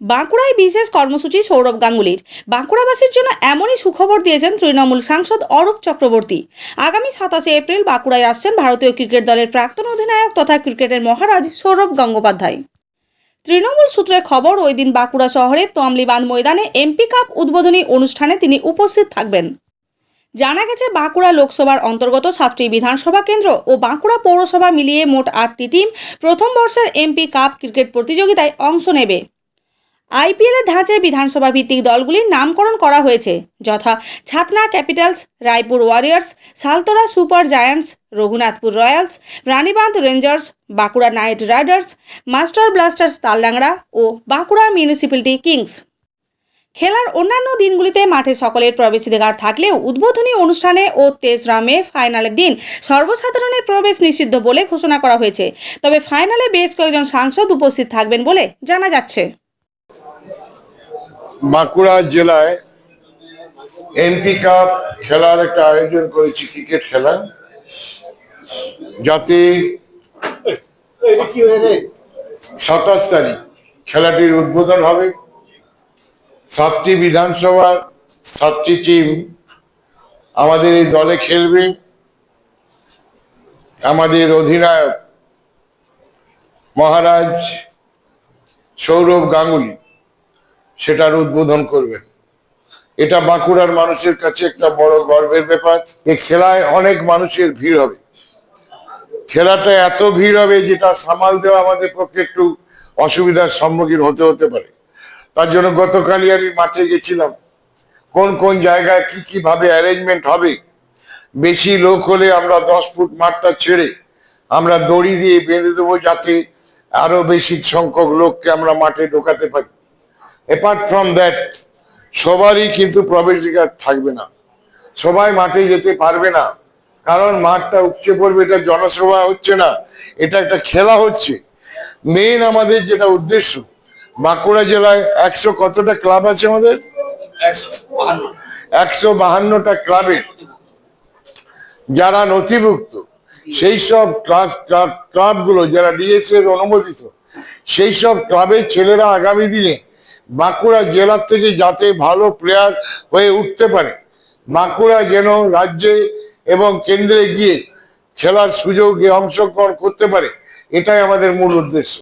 বাঁকুড়ায় বিশেষ কর্মসূচি সৌরভ গাঙ্গুলির। বাঁকুড়াবাসীর জন্য এমনই সুখবর দিয়েছেন তৃণমূল সাংসদ অরূপ চক্রবর্তী। আগামী সাতাশে এপ্রিল বাঁকুড়ায় আসছেন ভারতীয় ক্রিকেট দলের প্রাক্তন অধিনায়ক তথা ক্রিকেটের মহারাজ সৌরভ গঙ্গোপাধ্যায়। তৃণমূল সূত্রে খবর, ওই দিন বাঁকুড়া শহরের তোয়ামলিবাঁধ ময়দানে এমপি কাপ উদ্বোধনী অনুষ্ঠানে তিনি উপস্থিত থাকবেন। জানা গেছে, বাঁকুড়া লোকসভার অন্তর্গত সাতটি বিধানসভা কেন্দ্র ও বাঁকুড়া পৌরসভা মিলিয়ে মোট আটটি টিম প্রথম বর্ষের এমপি কাপ ক্রিকেট প্রতিযোগিতায় অংশ নেবে। আইপিএলের ধাঁচে বিধানসভা ভিত্তিক দলগুলির নামকরণ করা হয়েছে, যথা Chhatna Capitals, Raipur Warriors, Saltora Super Giants, Raghunathpur Royals, Ranibandh Rangers, Bankura Knight Riders, Master Blasters Taldangra ও বাঁকুড়া মিউনিসিপ্যালিটি কিংস। খেলার অন্যান্য দিনগুলিতে মাঠে সকলের প্রবেশাধিকার থাকলেও উদ্বোধনী অনুষ্ঠানে ও তেসরা মে ফাইনালের দিন সর্বসাধারণের প্রবেশ নিষিদ্ধ বলে ঘোষণা করা হয়েছে। তবে ফাইনালে বেশ কয়েকজন সাংসদ উপস্থিত থাকবেন বলে জানা যাচ্ছে। বাঁকুড়া জেলায় এমপি কাপ খেলার একটা আয়োজন করেছি, ক্রিকেট খেলা। যাতে সাতাশ তারিখ খেলাটির উদ্বোধন হবে। সাতটি বিধানসভার সাতটি টিম আমাদের এই দলে খেলবে। আমাদের অধিনায়ক মহারাজ সৌরভ গাঙ্গুলি। সেটার উদ্বোধন করবেন এটা বাঁকুড়ার মানুষের কাছে একটা বড় গর্বের ব্যাপার। এই খেলায় অনেক মানুষের ভিড় হবে। খেলাটা এত ভিড় হবে যেটা সামাল দেওয়া আমাদের পক্ষে একটু অসুবিধার সম্মুখীন হতে হতে পারে। তার জন্য গতকালই আমি মাঠে গেছিলাম। কোন কোন জায়গায় কি কি ভাবে অ্যারেঞ্জমেন্ট হবে? বেশি লোক হলে আমরা দশ ফুট মাঠটা ছেড়ে আমরা দড়ি দিয়ে বেঁধে দেবো যাতে আরও বেশি সংখ্যক লোককে আমরা মাঠে ঢোকাতে পারি। অ্যাপার্ট ফ্রম দ্যাট সবারই কিন্তু প্রবেশিকার থাকবে না। সবাই মাঠে যেতে পারবে না। কারণ মাঠটা উপচে পড়বে, এটা জনসভা হচ্ছে না, এটা একটা খেলা হচ্ছে। মেন আমাদের যেটা উদ্দেশ্য, বাঁকুড়া জেলায় একশো কতটা ক্লাব আছে আমাদের? একশো বাহান্নটা ক্লাবের যারা নথিভুক্ত, সেই সব ক্লাস, ক্লাব, ক্লাবগুলো, যারা ডিএস এর অনুমোদিত, সেই সব ক্লাবের ছেলেরা আগামী দিনে বাঁকুড়া জেলার থেকে যাতে ভালো প্লেয়ার হয়ে উঠতে পারে। বাঁকুড়া যেন রাজ্যে এবং কেন্দ্রে গিয়ে খেলার সুযোগে অংশগ্রহণ করতে পারে, এটাই আমাদের মূল উদ্দেশ্য।